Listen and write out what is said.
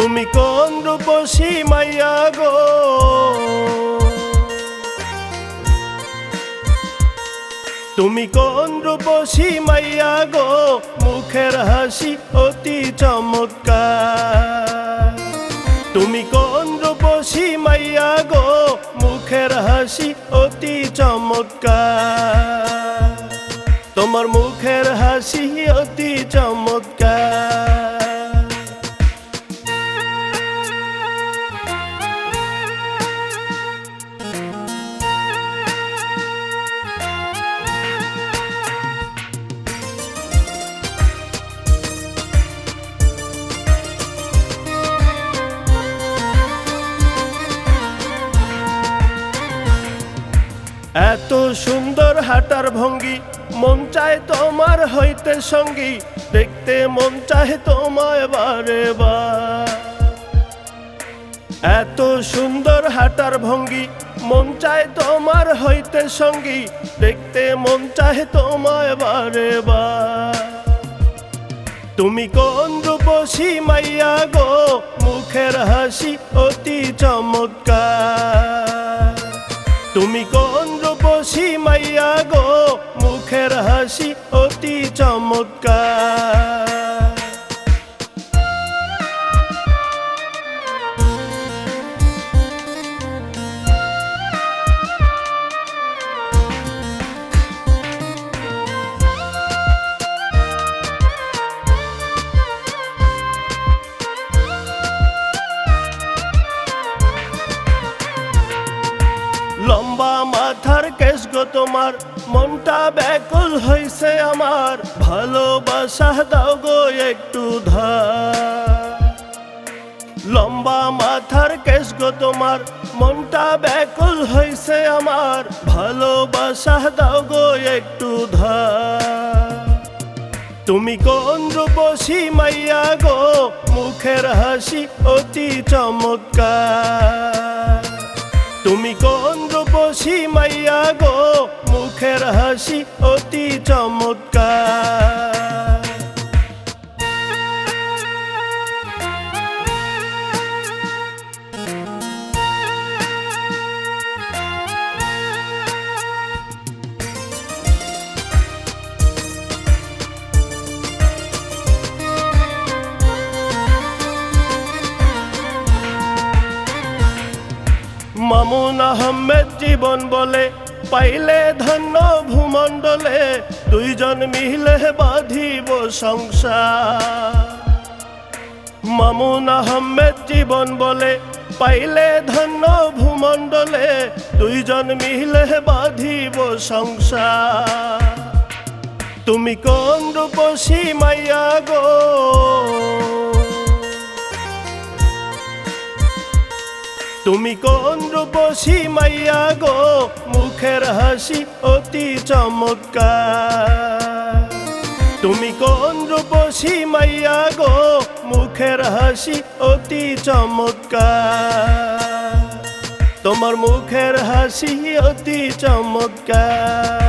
তুমি কোন রূপসী মাইয়া গো? তুমি কোন রূপসী মাইয়া গো? মুখের হাসি অতি চমৎকার। তুমি কোন রূপসী মাইয়া গো? মুখের হাসি অতি চমৎকার। তোমার মুখের হাসি অতি চমৎকার। সুন্দর হাঁটার ভঙ্গি। মন চায় তোমার হইতে সঙ্গী। দেখতে মন চায় তোমায় বারে এত সুন্দর হাঁটার ভঙ্গি। মন চায় তোমার হইতে সঙ্গী। দেখতে মন চায় তোমায় বার তুমি কোন রূপসী মাইয়া গো? মুখের হাসি অতি চমৎকার। তুমি কোন রূপসী মাইয়া গো মুখের হাসি অতি চমৎকার। কেশ গো তোমার, মনটা ব্যাকুল হইছে আমার। ভালোবাসা দাও গো একটু লম্বা মাথার কেশ গো তোমার, মনটা ব্যাকুল হইছে আমার। ভালোবাসা দাও গো একটু তুমি কোন রূপসী মাইয়া গো? মুখের হাসি অতি চমৎকার। তুমি চমৎকার মামুন আহমেদ জীবন বলে পাইলে ধন্য ভূমণ্ডলে। দুইজন মিলে বাঁধিব সংসার। মামুন আহমেদ জীবন বলে পাইলে ধন্য ভূমণ্ডলে দুইজন মিলে বাঁধিব সংসার। তুমি কোন রূপসী মাইয়া গো? তুমি কোন রূপসী মাইয়া গো? মুখের হাসি অতি চমৎকার। তুমি কোন রূপসী মাইয়া গো? মুখের হাসি অতি চমৎকার। তোমার মুখের হাসি অতি চমৎকার।